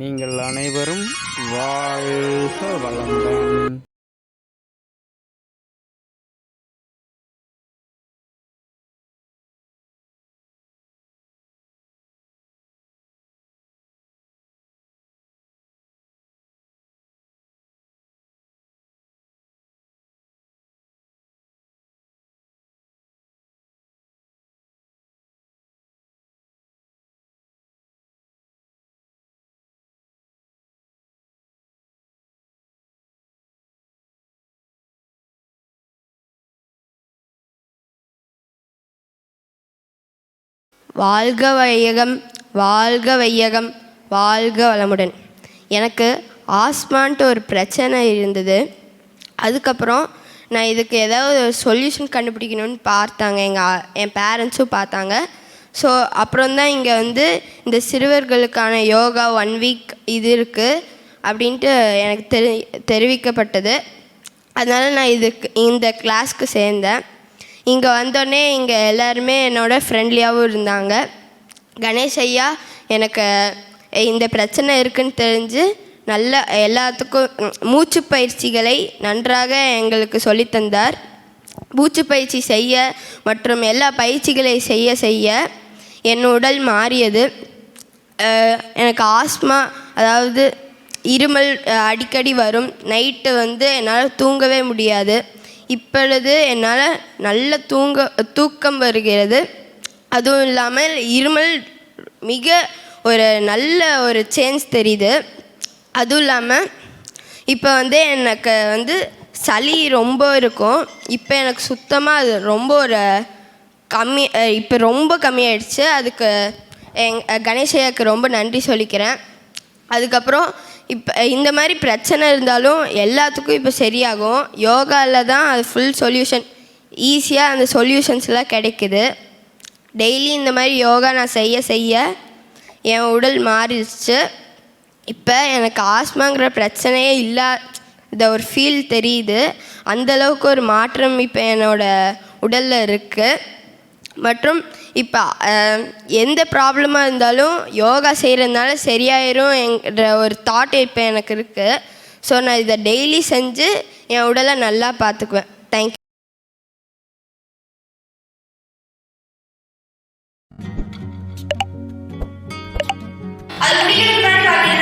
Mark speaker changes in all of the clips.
Speaker 1: நீங்கள் அனைவரும் வாழ்க வளமுடன்.
Speaker 2: வாழ்க வையகம் வாழ்க வையகம் வாழ்க வளமுடன். எனக்கு ஆஸ்மான்ட்டு ஒரு பிரச்சனை இருந்தது. அதுக்கப்புறம் நான் இதுக்கு ஏதாவது ஒரு சொல்யூஷன் கண்டுபிடிக்கணும்னு பார்த்தாங்க. எங்கள் என் பேரண்ட்ஸும் பார்த்தாங்க. ஸோ அப்புறம் தான் இங்கே வந்து இந்த சிறுவர்களுக்கான யோகா ஒன் வீக் இது இருக்குது அப்படின்ட்டு எனக்கு தெரி தெரிவிக்கப்பட்டது. அதனால் நான் இதுக்கு இந்த கிளாஸ்க்கு சேர்ந்தேன். இங்கே வந்தோடனே இங்கே எல்லாருமே என்னோட ஃப்ரெண்ட்லியாகவும் இருந்தாங்க. கணேஷ் ஐயா எனக்கு இந்த பிரச்சனை இருக்குன்னு தெரிஞ்சு நல்ல எல்லாத்துக்கும் மூச்சு பயிற்சிகளை நன்றாக எங்களுக்கு சொல்லித்தந்தார் மூச்சு பயிற்சி செய்ய மற்றும் எல்லா பயிற்சிகளை செய்ய செய்ய என் உடல் மாறியது. எனக்கு ஆஸ்மா அதாவது இருமல் அடிக்கடி வரும். நைட்டு வந்து என்னால் தூங்கவே முடியாது. இப்பொழுது என்னால் நல்ல தூங்க தூக்கம் வருகிறது. அதுவும் இல்லாமல் இருமல் மிக ஒரு நல்ல ஒரு சேஞ்ச் தெரியுது. அதுவும் இல்லாமல் இப்போ வந்து எனக்கு வந்து சளி ரொம்ப இருக்கும். இப்போ எனக்கு சுத்தமாக அது ரொம்ப ஒரு கம்மி இப்போ ரொம்ப கம்மியாயிடுச்சு. அதுக்கு எங் கணேசையாக்கு ரொம்ப நன்றி சொல்லிக்கிறேன். அதுக்கப்புறம் இப்போ இந்த மாதிரி பிரச்சனை இருந்தாலும் எல்லாத்துக்கும் இப்போ சரியாகும். யோகாவில் தான் அது ஃபுல் சொல்யூஷன் ஈஸியாக அந்த சொல்யூஷன்ஸ்லாம் கிடைக்குது. டெய்லி இந்த மாதிரி யோகா நான் செய்ய செய்ய என் உடல் மாறிடுச்சு. இப்போ எனக்கு ஆஸ்மாங்கிற பிரச்சனையே இல்லா இந்த ஒரு ஃபீல் தெரியுது. அந்தளவுக்கு ஒரு மாற்றம் இப்போ என்னோடய உடலில் இருக்குது மற்றும் இப்போ எந்த ப்ராப்ளமாக இருந்தாலும் யோகா செய்கிறதுனால சரியாயிரும் என்ற ஒரு தாட் இப்போ எனக்கு இருக்குது ஸோ நான் இதை டெய்லி செஞ்சு என் உடலை நல்லா பார்த்துக்குவேன். தேங்க்யூ
Speaker 3: அது முடிக்கிறதுக்கு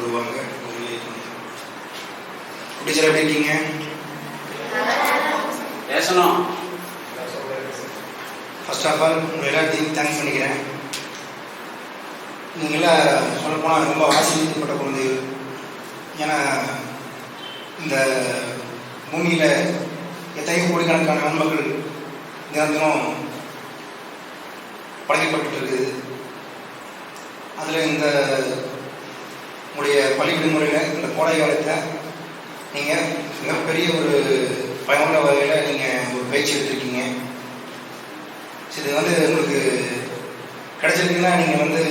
Speaker 4: வருவாங்க டீச்சர் எப்படி இருக்கீங்க?
Speaker 5: பேசணும்.
Speaker 4: ஃபர்ஸ்ட் ஆஃப் ஆல் உங்கள் எல்லாத்தையும் தேங்க்ஸ் பண்ணிக்கிறேன். நீங்களாம் சொல்லப்போனால் ரொம்ப ஆசீர்வதிக்கப்பட்ட குழந்தைகள். ஏன்னா இந்த பூமியில் எத்தனையோ கோடிக்கணக்கான நன்மக்கள் நிரந்தரம் படைக்கப்பட்டு இருக்குது. அதில் இந்த உங்களுடைய பள்ளி விடுமுறையில் இந்த கோடை காலத்தில் நீங்கள் மிகப்பெரிய ஒரு பயனுள்ள வகையில் நீங்கள் ஒரு பயிற்சி எடுத்திருக்கீங்க. இது வந்து உங்களுக்கு கிடைச்சிருக்குன்னா நீங்கள் வந்து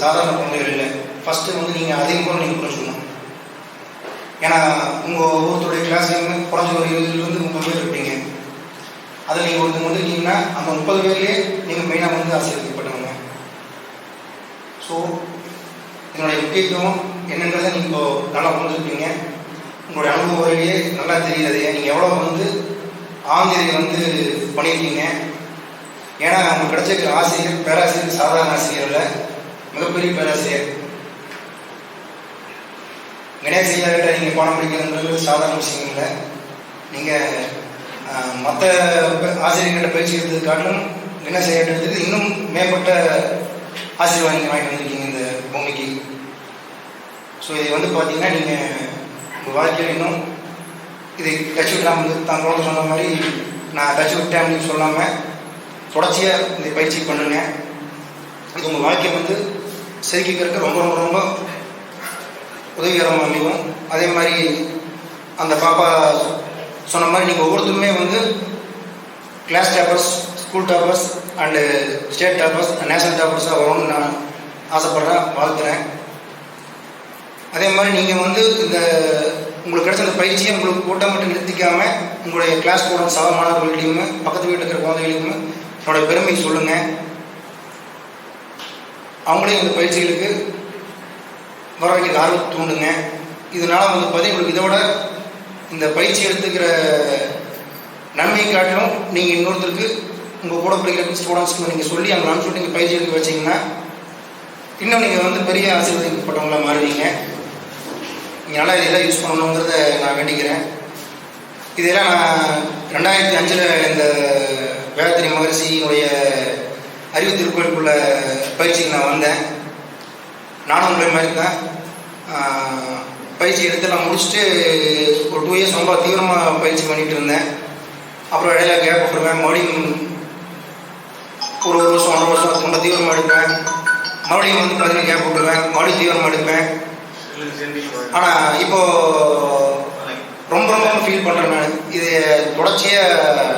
Speaker 4: சாதாரண குழந்தைகள் இல்லை. ஃபஸ்ட்டு வந்து நீங்கள் அதிகம் கூட நீங்கள் புரிஞ்சுக்கணும். ஏன்னா உங்கள் ஒவ்வொருத்தருடைய கிளாஸ்லேயுமே குறைஞ்ச ஒரு இருபதுலேருந்து முப்பது பேர் இருப்பீங்க. அதில் நீங்கள் ஒருத்தங்க வந்துருக்கீங்கன்னா அந்த முப்பது பேர்லேயே நீங்கள் மெயினாக வந்து ஆசீர்வதிக்கப்பட்டவங்க ஸோ இதனுடைய முக்கியத்துவம் என்னன்றதை நீங்கள் இப்போ நல்லா புரிஞ்சுருப்பீங்க உங்களுடைய அனுபவ நல்லா தெரியுது. நீங்கள் எவ்வளோ வந்து ஆந்திரியை வந்து பண்ணியிருக்கீங்க. ஏன்னா நமக்கு கிடைச்சிருக்கிற ஆசிரியர் பேராசிரியர் சாதாரண ஆசிரியர் இல்லை. மிகப்பெரிய பேராசிரியர். கணேஷ் ஐயாகிட்ட நீங்கள் பாடம் படிக்கிறதுன்றது சாதாரண விஷயம் இல்லை. நீங்கள் மற்ற ஆசிரியர்கிட்ட பயிற்சி எடுத்தது காட்டிலும் கணேஷ் ஐயாட்ட எடுத்தது இன்னும் மேம்பட்ட ஆசீர்வாதம் நீங்கள் வாங்கிட்டு வந்திருக்கீங்க. ஸோ இது வந்து பார்த்தீங்கன்னா நீங்கள் உங்கள் வாழ்க்கையில் இன்னும் இதை தச்சு விட்டாமல் தான் குழந்தை சொன்ன மாதிரி நான் தச்சு விட்டேன் அப்படின்னு சொல்லாமல் தொடர்ச்சியாக இந்த பயிற்சி பண்ணுங்க. இது உங்கள் வாழ்க்கையை வந்து செதுக்கிக்கிறதுக்கு ரொம்ப ரொம்ப ரொம்ப உதவிகரமாக அமையும். அதே மாதிரி அந்த பாப்பா சொன்ன மாதிரி நீங்கள் ஒவ்வொருத்தருமே வந்து class toppers school toppers and state toppers national டாப்பர்ஸாக வரணும்னு நான் ஆசைப்பட்றேன் வாழ்த்துறேன். அதே மாதிரி நீங்கள் வந்து இந்த உங்களுக்கு கிடைச்ச அந்த பயிற்சியை உங்களுக்கு கூட்டம் மட்டும் நிறுத்திக்காமல் உங்களுடைய கிளாஸ் ஸ்டூடெண்ட் சக மாணவர்களையும் பக்கத்து வீட்டில் இருக்கிற குழந்தைகளுக்கும் என்னோட பெருமை சொல்லுங்கள் அவங்களையும் இந்த பயிற்சிகளுக்கு வர வைக்கிற ஆர்வம் தூண்டுங்க. இதனால் வந்து பார்த்தீங்கன்னா உங்களுக்கு இதோட இந்த பயிற்சி எடுத்துக்கிற நன்மை காட்டிலும் நீங்கள் இன்னொருத்தருக்கு உங்கள் கூட படிக்கிற ஸ்டூடெண்ட்ஸ்க்கு நீங்கள் சொல்லி அவங்க அனுப்பிச்சு நீங்கள் பயிற்சி எடுக்க வச்சிங்கன்னா இன்னும் நீங்கள் வந்து பெரிய ஆசீர்வதிக்கப்பட்டவங்களாக மாறுவீங்க. நீங்கள் நல்லா இதெல்லாம் யூஸ் பண்ணணுங்கிறத நான் வேண்டிக்கிறேன். இதெல்லாம் நான் ரெண்டாயிரத்தி அஞ்சில் இந்த வேதத்திரி மகரிஷியினுடைய அறிவு திருக்கோயிலுக்குள்ள பயிற்சிக்கு நான் வந்தேன். நானும் உங்களை மாதிரி தான். பயிற்சி எடுத்து நான் முடிச்சுட்டு ஒரு டூ இயர்ஸ் ரொம்ப தீவிரமாக பயிற்சி பண்ணிட்டு இருந்தேன். அப்புறம் இடையில கேப் விட்டுருவேன் மறுபடியும் ஒரு ஒரு வருஷம் ஒன்றரை வருஷம் ரொம்ப தீவிரமாக எடுப்பேன். மறுபடியும் வந்து பார்த்தீங்கன்னா கேப் விட்டுருவேன் மறுபடியும் தீவிரமாக எடுப்பேன். ஆனால் இப்போ ரொம்ப ரொம்ப ஃபீல் பண்ணுறேன் நான் இது தொடர்ச்சியாக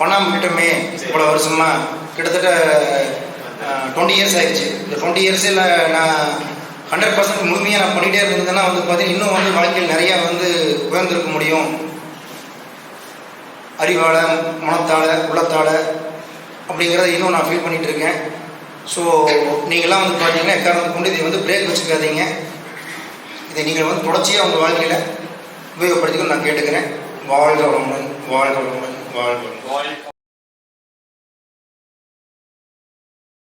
Speaker 4: பண்ணாமல் விட்டோமே இவ்வளோ வருஷமா கிட்டத்தட்ட டுவெண்ட்டி இயர்ஸ் ஆயிடுச்சு. இந்த டுவெண்ட்டி இயர்ஸில் நான் ஹண்ட்ரட் பர்சன்ட் முழுமையாக நான் பண்ணிகிட்டே இருந்ததுன்னா வந்து பார்த்தீங்கன்னா இன்னும் வந்து வாழ்க்கையில் நிறையா வந்து உயர்ந்திருக்க முடியும். அறிவால மனத்தால உள்ளத்தால அப்படிங்கிறத இன்னும் நான் ஃபீல் பண்ணிகிட்டு இருக்கேன். ஸோ நீங்களாம் வந்து பார்த்தீங்கன்னா எக்காரணத்தை கொண்டு இதை வந்து பிரேக் வச்சுக்காதீங்க. இதை நீங்கள் வந்து தொடர்ச்சியாக உங்கள் வாழ்க்கையில் உபயோகப்படுத்திக்கணும் நான் கேட்டுக்கிறேன். வாழ்க வளமுடன் வாழ்க வளமுடன் வாழ்க வளமுடன்.
Speaker 5: வாழ்க